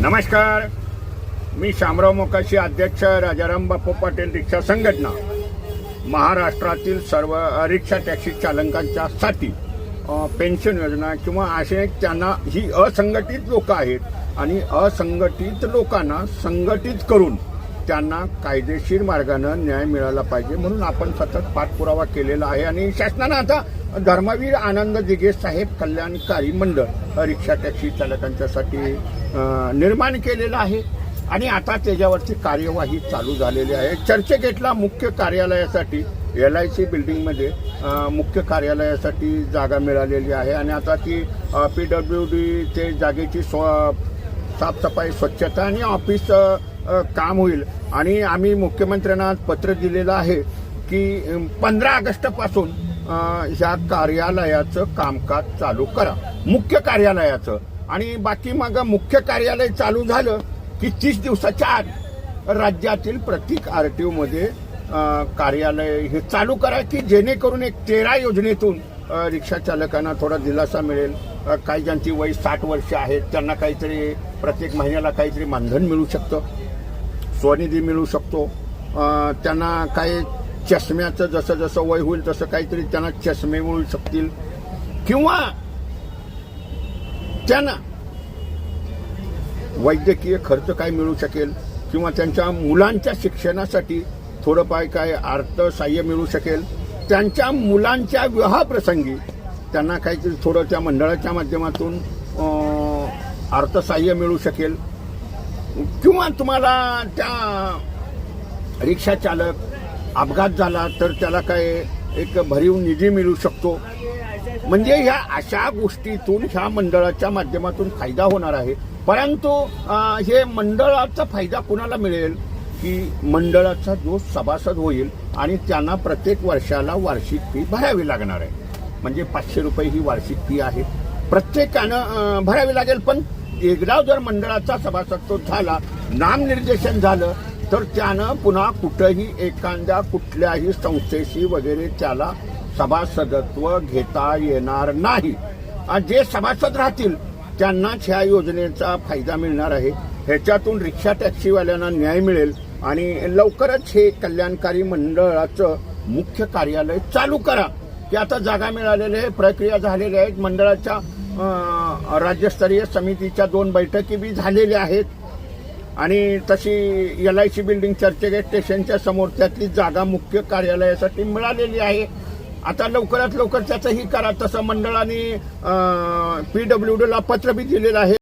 नमस्कार. मी शामराव मोकाशी अध्यक्ष राजाराम बापू पाटील रिक्षा संघटना. महाराष्ट्रातील सर्व रिक्षा टॅक्सी चालकांच्या साठी पेन्शन योजना किंवा असे त्यांना ही असंघटित लोक आहेत आणि असंघटित लोकांना संघटित करून त्यांना कायदेशीर मार्गानं न्याय मिळाला पाहिजे म्हणून आपण सतत पाठपुरावा केलेला आहे. आणि शासनानं आता धर्मवीर आनंद दिगे साहेब कल्याणकारी मंडळ रिक्षा टॅक्सी चालकांच्यासाठी निर्माण केलेलं आहे. आणि आता त्याच्यावरची कार्यवाही चालू झालेली आहे. चर्चगेटला मुख्य कार्यालयासाठी एल आय सी बिल्डिंगमध्ये मुख्य कार्यालयासाठी जागा मिळालेली आहे. आणि आता ती पी डब्ल्यू डी ते जागेची स्व साफसफाई स्वच्छता आणि ऑफिस काम होईल. आणि आम्ही मुख्यमंत्र्यांना आज पत्र दिलेलं आहे की पंधरा ऑगस्टपासून ह्या कार्यालयाचं कामकाज चालू करा. मुख्य कार्यालयाचं. आणि बाकी मग मुख्य कार्यालय चालू झालं की तीस दिवसाच्या आत राज्यातील प्रत्येक आर टी ओमध्ये कार्यालय हे चालू करा की जेणेकरून एक तेरा योजनेतून रिक्षा चालकांना थोडा दिलासा मिळेल. काही ज्यांची वय साठ वर्ष आहेत त्यांना काहीतरी प्रत्येक महिन्याला काहीतरी मानधन मिळू शकतं. स्वनिधी मिळू शकतो. त्यांना काही चष्म्याचं जसं जसं वय होईल तसं काहीतरी त्यांना चष्मे मिळू शकतील. किंवा त्यांना वैद्यकीय खर्च काय मिळू शकेल किंवा त्यांच्या मुलांच्या शिक्षणासाठी थोडंफार काय अर्थसहाय्य मिळू शकेल. त्यांच्या मुलांच्या विवाहप्रसंगी त्यांना काहीतरी थोडं त्या मंडळाच्या माध्यमातून अर्थसहाय्य मिळू शकेल. किंवा तुम्हाला त्या रिक्षा चालक अपघात झाला तर त्याला काय एक भरीव निधी मिळू शकतो? म्हणजे ह्या अशा गोष्टीतून ह्या मंडळाच्या माध्यमातून फायदा होणार आहे. परंतु हे मंडळाचा फायदा कुणाला मिळेल? की मंडळाचा जो सभासद होईल आणि त्यांना प्रत्येक वर्षाला वार्षिक फी भरावी लागणार आहे. म्हणजे पाचशे रुपये ही वार्षिक फी आहे. प्रत्येकानं भरावी लागेल पण एकदा जर मंडळाचा सभासदत्व झाला नामनिर्देशन झालं तर त्यानं पुन्हा कुठंही एखाद्या कुठल्याही संस्थेशी वगैरे त्याला सभासदत्व घेता येणार नाही. आणि जे सभासद राहतील त्यांनाच ह्या योजनेचा फायदा मिळणार आहे. ह्याच्यातून रिक्षा टॅक्सीवाल्यांना न्याय मिळेल आणि लवकरच हे कल्याणकारी मंडळाचं मुख्य कार्यालय चालू करा. की आता जागा मिळालेल्या आहे प्रक्रिया झालेल्या आहेत. मंडळाच्या राज्यस्तरीय समितीच्या दोन बैठकी बी झालेल्या आहेत. आणि तशी L I C building Churchgate स्टेशनच्या समोर त्यातली जागा मुख्य कार्यालयासाठी मिळालेली आहे. आता लवकरात लवकर त्याचंही करा. तसं मंडळाने पी डब्ल्यू डीला पत्र बी दिलेलं आहे.